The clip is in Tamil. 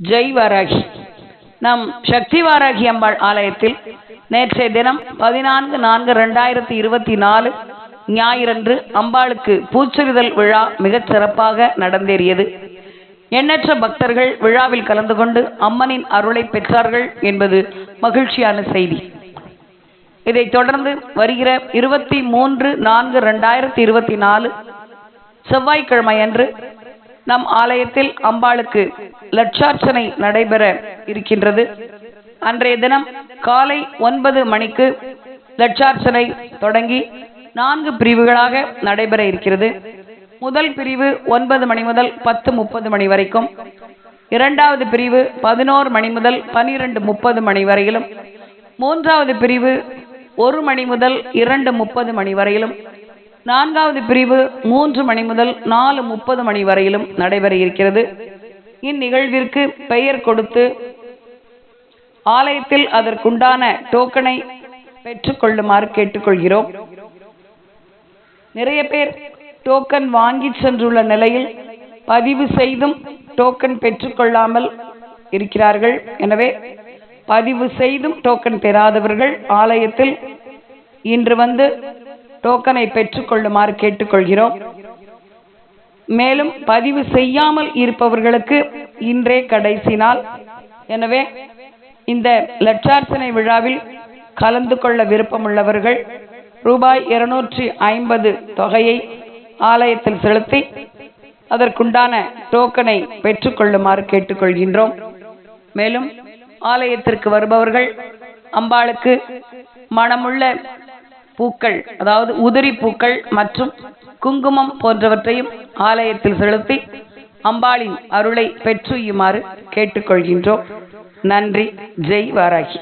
ஜெய் வாராகி நம் சக்தி வாராகி அம்பாள் ஆலயத்தில் நேற்றைய தினம் பதினான்கு நான்கு ரெண்டாயிரத்தி இருபத்தி நாலு ஞாயிறன்று அம்பாளுக்கு பூச்சொரிதல் விழா மிகச் சிறப்பாக நடந்தேறியது. எண்ணற்ற பக்தர்கள் விழாவில் கலந்து கொண்டு அம்மனின் அருளை பெற்றார்கள் என்பது மகிழ்ச்சியான செய்தி. இதைத் தொடர்ந்து வருகிற இருபத்தி மூன்று நான்கு ரெண்டாயிரத்தி இருபத்தி நாலு செவ்வாய்க்கிழமை அன்று நம் ஆலயத்தில் அம்பாளுக்கு லட்சார்ச்சனை நடைபெற இருக்கின்றது. அன்றைய தினம் காலை ஒன்பது மணிக்கு லட்சார்ச்சனை தொடங்கி நான்கு பிரிவுகளாக நடைபெற இருக்கிறது. முதல் பிரிவு ஒன்பது மணி முதல் பத்து முப்பது மணி வரைக்கும் இரண்டாவது பிரிவு பதினோரு மணி முதல் பனிரெண்டு முப்பது மணி வரையிலும் மூன்றாவது பிரிவு ஒரு மணி முதல் இரண்டு முப்பது மணி வரையிலும் நான்காவது பிரிவு மூன்று மணி முதல் நாலு முப்பது மணி வரையிலும் நடைபெற இருக்கிறது. இந்நிகழ்விற்கு பெயர் கொடுத்து ஆலயத்தில் அதற்குண்டான டோக்கனை பெற்றுக்கொள்ளுமாறு கேட்டுக்கொள்கிறோம். நிறைய பேர் டோக்கன் வாங்கி சென்றுள்ள நிலையில் பதிவு செய்தும் டோக்கன் பெற்றுக்கொள்ளாமல் இருக்கிறார்கள். எனவே பதிவு செய்தும் டோக்கன் பெறாதவர்கள் ஆலயத்தில் இன்று வந்து டோக்கனை பெற்றுக்கொள்ளுமாறு கேட்டுக்கொள்கிறோம். மேலும் பதிவு செய்யாமல் இருப்பவர்களுக்கு இன்றே கடைசி நாள். எனவே இந்த லட்சார்ச்சனை விழாவில் கலந்து கொள்ள விருப்பமுள்ளவர்கள் ரூபாய் இருநூற்றி ஐம்பது தொகையை ஆலயத்தில் செலுத்தி அதற்குண்டான டோக்கனை பெற்றுக்கொள்ளுமாறு கேட்டுக்கொள்கின்றோம். மேலும் ஆலயத்திற்கு வருபவர்கள் அம்பாளுக்கு மனமுள்ள பூக்கள் அதாவது உதிரி பூக்கள் மற்றும் குங்குமம் போன்றவற்றையும் ஆலயத்தில் செலுத்தி அம்பாளின் அருளை பெற்றுயுமாறு கேட்டுக்கொள்கின்றோம். நன்றி. ஜெய் வாராகி.